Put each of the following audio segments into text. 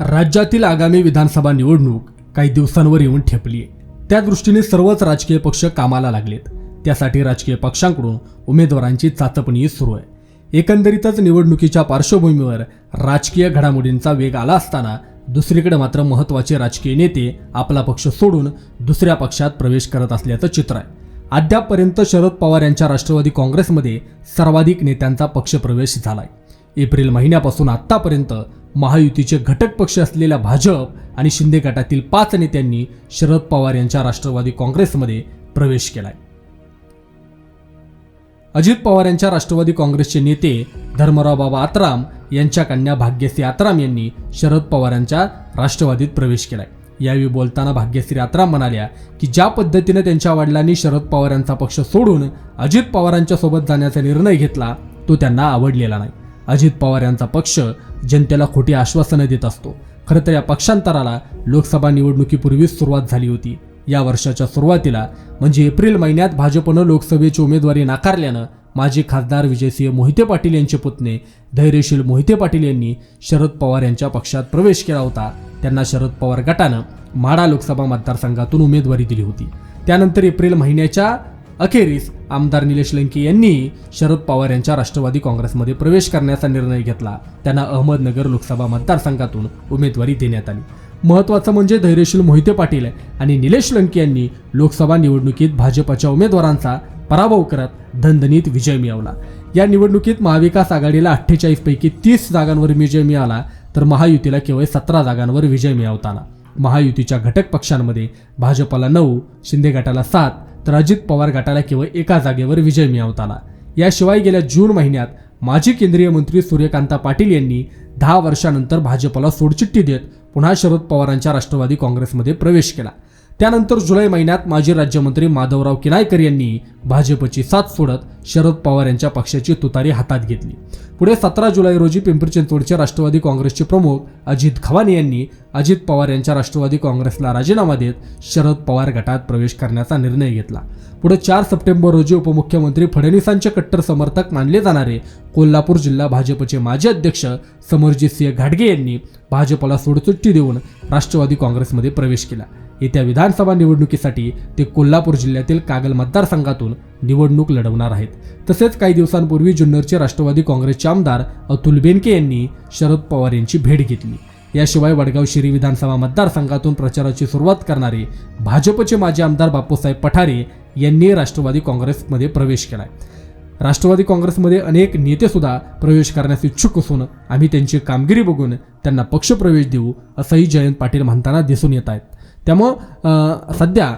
राज्यातील आगामी विधानसभा निवडणूक काही दिवसांवर येऊन ठेपली आहे त्या दृष्टीने सर्वच राजकीय पक्ष कामाला लागलेत. त्यासाठी राजकीय पक्षांकडून उमेदवारांची चाचपणी सुरू आहे. एकंदरीतच निवडणुकीच्या पार्श्वभूमीवर राजकीय घडामोडींचा वेग आला असताना दुसरीकडे मात्र महत्त्वाचे राजकीय नेते आपला पक्ष सोडून दुसऱ्या पक्षात प्रवेश करत असल्याचं चित्र आहे. अद्यापपर्यंत शरद पवार यांच्या राष्ट्रवादी काँग्रेसमध्ये सर्वाधिक नेत्यांचा पक्षप्रवेश झालाय. एप्रिल महिन्यापासून आत्तापर्यंत महायुतीचे घटक पक्ष असलेल्या भाजप आणि शिंदे गटातील पाच नेत्यांनी शरद पवार यांच्या राष्ट्रवादी काँग्रेसमध्ये प्रवेश केलाय. अजित पवार यांच्या राष्ट्रवादी काँग्रेसचे नेते धर्मराव बाबा आत्राम यांच्या कन्या भाग्यश्री आत्राम यांनी शरद पवारांच्या राष्ट्रवादीत प्रवेश केलाय. यावेळी बोलताना भाग्यश्री आत्राम म्हणाल्या की ज्या पद्धतीने त्यांच्या वडिलांनी शरद पवार यांचा पक्ष सोडून अजित पवारांच्या सोबत जाण्याचा निर्णय घेतला तो त्यांना आवडलेला नाही. अजित पवार यांचा पक्ष जनतेला खोटी आश्वासनं देत असतो. खरं तर या पक्षांतराला लोकसभा निवडणुकीपूर्वीच सुरुवात झाली होती. या वर्षाच्या सुरुवातीला म्हणजे एप्रिल महिन्यात भाजपनं लोकसभेची उमेदवारी नाकारल्यानं माजी खासदार विजयसिंह मोहिते पाटील यांचे पुतणे धैर्यशील मोहिते पाटील यांनी शरद पवार यांच्या पक्षात प्रवेश केला होता. त्यांना शरद पवार गटानं माडा लोकसभा मतदारसंघातून उमेदवारी दिली होती. त्यानंतर एप्रिल महिन्याच्या अखेरीस आमदार निलेश लंके यांनी शरद पवार यांच्या राष्ट्रवादी काँग्रेसमध्ये प्रवेश करण्याचा निर्णय घेतला. त्यांना अहमदनगर लोकसभा मतदारसंघातून उमेदवारी देण्यात आली. महत्त्वाचं म्हणजे धैर्यशील मोहिते पाटील आणि निलेश लंके यांनी लोकसभा निवडणुकीत भाजपच्या उमेदवारांचा पराभव करत धनधनीत विजय मिळवला. या निवडणुकीत महाविकास आघाडीला अठ्ठेचाळीस पैकी तीस जागांवर विजय मिळाला तर महायुतीला केवळ सतरा जागांवर विजय मिळवताना. महायुतीच्या घटक पक्षांमध्ये भाजपला नऊ शिंदे गटाला सात तर अजित पवार गटाला केवळ एका जागेवर विजय मिळवताना याशिवाय गेल्या जून महिन्यात माजी केंद्रीय मंत्री सूर्यकांता पाटील यांनी दहा वर्षानंतर भाजपला सोडचिठ्ठी देत पुन्हा शरद पवारांच्या राष्ट्रवादी काँग्रेसमध्ये प्रवेश केला. त्यानंतर जुलै महिन्यात माजी राज्यमंत्री माधवराव किनायकर यांनी भाजपची साथ सोडत शरद पवार यांच्या पक्षाची तुतारी हातात घेतली. पुढे सतरा जुलै रोजी पिंपरी चिंचवडचे राष्ट्रवादी काँग्रेसचे प्रमुख अजित खवाने यांनी अजित पवार यांच्या राष्ट्रवादी काँग्रेसला राजीनामा देत शरद पवार गटात प्रवेश करण्याचा निर्णय घेतला. पुढे चार सप्टेंबर रोजी उपमुख्यमंत्री फडणवीसांचे कट्टर समर्थक मानले जाणारे कोल्हापूर जिल्हा भाजपचे माजी अध्यक्ष समरजितसिंह घाटगे यांनी भाजपला सोडसुट्टी देऊन राष्ट्रवादी काँग्रेसमध्ये प्रवेश केला. येत्या विधानसभा निवडणुकीसाठी ते कोल्हापूर जिल्ह्यातील कागल मतदारसंघातून निवडणूक लढवणार आहेत. तसेच काही दिवसांपूर्वी जुन्नरचे राष्ट्रवादी काँग्रेसचे आमदार अतुल बेनके यांनी शरद पवार यांची भेट घेतली. याशिवाय वडगाव शिरी विधानसभा मतदारसंघातून प्रचाराची सुरुवात करणारे भाजपचे माजी आमदार बापूसाहेब पठारे यांनी राष्ट्रवादी काँग्रेसमध्ये प्रवेश केला राष्ट्रवादी काँग्रेसमध्ये अनेक नेतेसुद्धा प्रवेश करण्यास इच्छुक असून आम्ही त्यांची कामगिरी बघून त्यांना पक्षप्रवेश देऊ असंही जयंत पाटील म्हणताना दिसून येत आहेत. त्यामुळं सध्या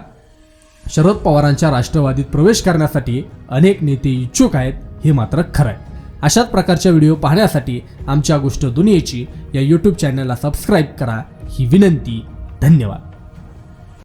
शरद पवारांच्या राष्ट्रवादीत प्रवेश करण्यासाठी अनेक नेते इच्छुक आहेत हे मात्र खरं आहे अशाच प्रकारच्या व्हिडिओ पाहण्यासाठी आमच्या गोष्ट दुनियेची या यूट्यूब चॅनलला सबस्क्राईब करा. ही विनंती धन्यवाद.